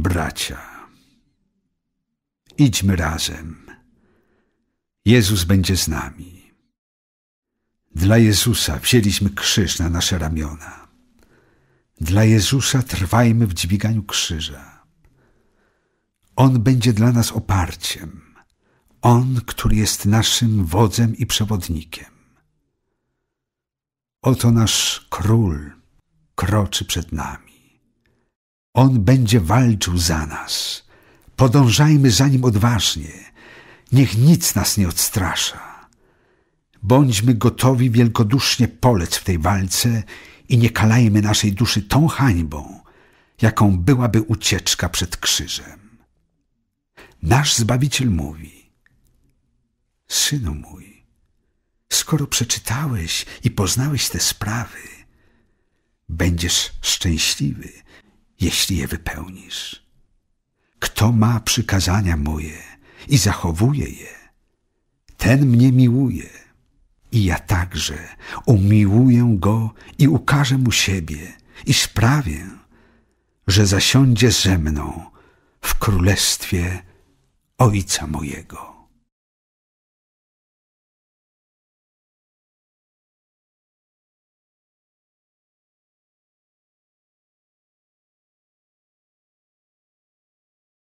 Bracia, idźmy razem. Jezus będzie z nami. Dla Jezusa wzięliśmy krzyż na nasze ramiona. Dla Jezusa trwajmy w dźwiganiu krzyża. On będzie dla nas oparciem. On, który jest naszym wodzem i przewodnikiem. Oto nasz król kroczy przed nami. On będzie walczył za nas. Podążajmy za nim odważnie. Niech nic nas nie odstrasza. Bądźmy gotowi wielkodusznie polec w tej walce i nie kalajmy naszej duszy tą hańbą, jaką byłaby ucieczka przed krzyżem. Nasz Zbawiciel mówi: Synu mój, skoro przeczytałeś i poznałeś te sprawy, będziesz szczęśliwy, jeśli je wypełnisz. Kto ma przykazania moje i zachowuje je, ten mnie miłuje. I ja także umiłuję go i ukażę mu siebie i sprawię, że zasiądzie ze mną w królestwie Ojca mojego.